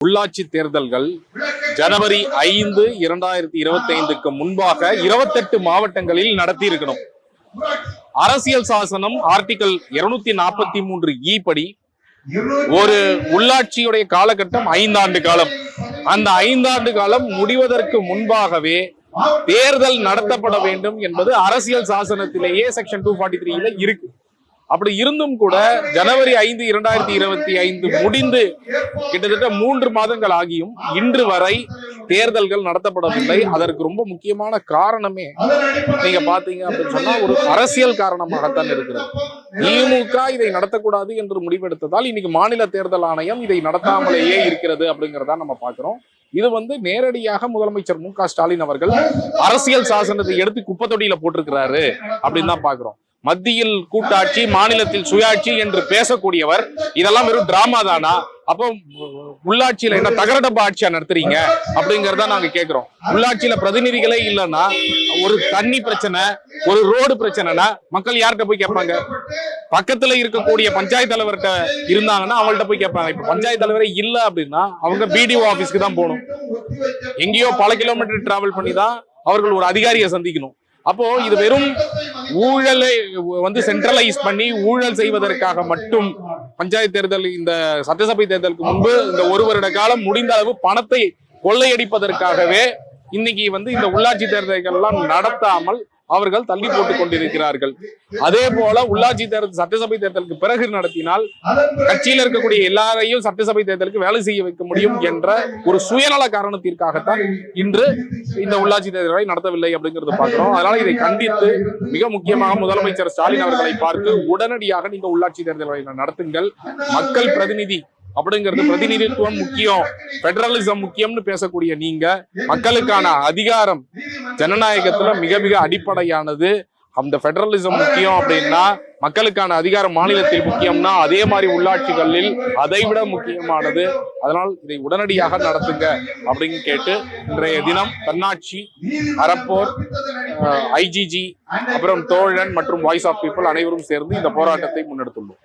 உள்ளாட்சி தேர்தல்கள் ஜனவரி ஐந்து இரண்டாயிரத்தி இருபத்தி ஐந்துக்கு முன்பாக இருபத்தெட்டு மாவட்டங்களில் நடத்தி இருக்கணும் அரசியல் சாசனம் ஆர்டிகல் இருநூத்தி நாற்பத்தி மூன்று இ படி ஒரு உள்ளாட்சியுடைய காலகட்டம் ஐந்தாண்டு காலம். அந்த ஐந்தாண்டு காலம் முடிவதற்கு முன்பாகவே தேர்தல் நடத்தப்பட வேண்டும் என்பது அரசியல் சாசனத்திலேயே செக்ஷன் டூ ஃபார்ட்டி த்ரீல இருக்கு. அப்படி இருந்தும் கூட ஜனவரி ஐந்து இரண்டாயிரத்தி இருபத்தி ஐந்து முடிந்து கிட்டத்தட்ட மூன்று மாதங்கள் ஆகியும் இன்று வரை தேர்தல்கள் நடத்தப்படவில்லை. அதற்கு ரொம்ப முக்கியமான காரணமே நீங்க பாத்தீங்க அப்படின்னு சொன்னா ஒரு அரசியல் காரணமாகத்தான் இருக்கிறது. திமுக இதை நடத்தக்கூடாது என்று முடிவெடுத்ததால் இன்னைக்கு மாநில தேர்தல் ஆணையம் இதை நடத்தாமலேயே இருக்கிறது அப்படிங்கறத நம்ம பாக்குறோம் இது வந்து நேரடியாக முதலமைச்சர் மு க ஸ்டாலின் அவர்கள் அரசியல் சாசனத்தை எடுத்து குப்பை போட்டிருக்கிறாரு அப்படின்னு தான் பாக்குறோம் மத்தியில் கூட்டாட்சி மாநிலத்தில் சுயாட்சி என்று பேசக்கூடியவர். இதெல்லாம் வெறும் டிராமா தானா? அப்போ உள்ளாட்சியில என்ன தகரடப்பா ஆட்சியா நடத்துறீங்க? அப்படிங்கறத நாங்க கேக்குறோம். உள்ளாட்சியில பிரதிநிதிகளே இல்லைன்னா ஒரு தண்ணி பிரச்சனை ஒரு ரோடு பிரச்சனைனா மக்கள் யார்கிட்ட போய் கேட்பாங்க? பக்கத்துல இருக்கக்கூடிய பஞ்சாயத்து தலைவர்கிட்ட இருந்தாங்கன்னா அவங்கள்ட்ட போய் கேட்பாங்க. இப்ப பஞ்சாயத்து தலைவரே இல்ல அப்படின்னா அவங்க பிடிஓ ஆபீஸ்க்கு தான் போகணும். எங்கேயோ பல கிலோமீட்டர் டிராவல் பண்ணி தான் அவர்கள் ஒரு அதிகாரியை சந்திக்கணும். அப்போ இது வெறும் ஊழலை வந்து சென்ட்ரலைஸ் பண்ணி ஊழல் செய்வதற்காக மட்டும் பஞ்சாயத்து தேர்தல் இந்த சட்டசபை தேர்தலுக்கு முன்பு இந்த ஒரு வருட காலம் முடிந்த அளவு பணத்தை கொள்ளையடிப்பதற்காகவே இன்னைக்கு வந்து இந்த உள்ளாட்சி தேர்தல்கள் எல்லாம் நடத்தாமல் அவர்கள் தள்ளி போட்டுக் கொண்டிருக்கிறார்கள். அதே போல உள்ளாட்சி தேர்தல் சட்டசபை தேர்தலுக்கு பிறகு நடத்தினால் கட்சியில் இருக்கக்கூடிய எல்லாரையும் சட்டசபை தேர்தலுக்கு வேலை செய்ய வைக்க முடியும் என்ற ஒரு சுயநல காரணத்திற்காகத்தான் இன்று இந்த உள்ளாட்சி தேர்தலை நடத்தவில்லை அப்படிங்கறத பார்க்கிறோம். அதனால இதை கண்டித்து மிக முக்கியமாக முதலமைச்சர் ஸ்டாலின் அவர்களை பார்த்து உடனடியாக நீங்க உள்ளாட்சி தேர்தலை நடத்துங்கள். மக்கள் பிரதிநிதி அப்படிங்கிறது பிரதிநிதித்துவம் முக்கியம். பெடரலிசம் முக்கியம்னு பேசக்கூடிய நீங்க மக்களுக்கான அதிகாரம் ஜனநாயகத்துல மிக மிக அடிப்படையானது. அந்த பெடரலிசம் முக்கியம் அப்படின்னா மக்களுக்கான அதிகாரம் மாநிலத்தில் முக்கியம்னா அதே மாதிரி உள்ளாட்சிகளில் அதை விட முக்கியமானது. அதனால் இதை உடனடியாக நடத்துங்க அப்படின்னு கேட்டு இன்றைய தினம் தன்னாட்சி அறப்போர் ஐஜிஜி அப்புறம் தோழன் மற்றும் வாய்ஸ் ஆஃப் பீப்புள் அனைவரும் சேர்ந்து இந்த போராட்டத்தை முன்னெடுத்துள்ளோம்.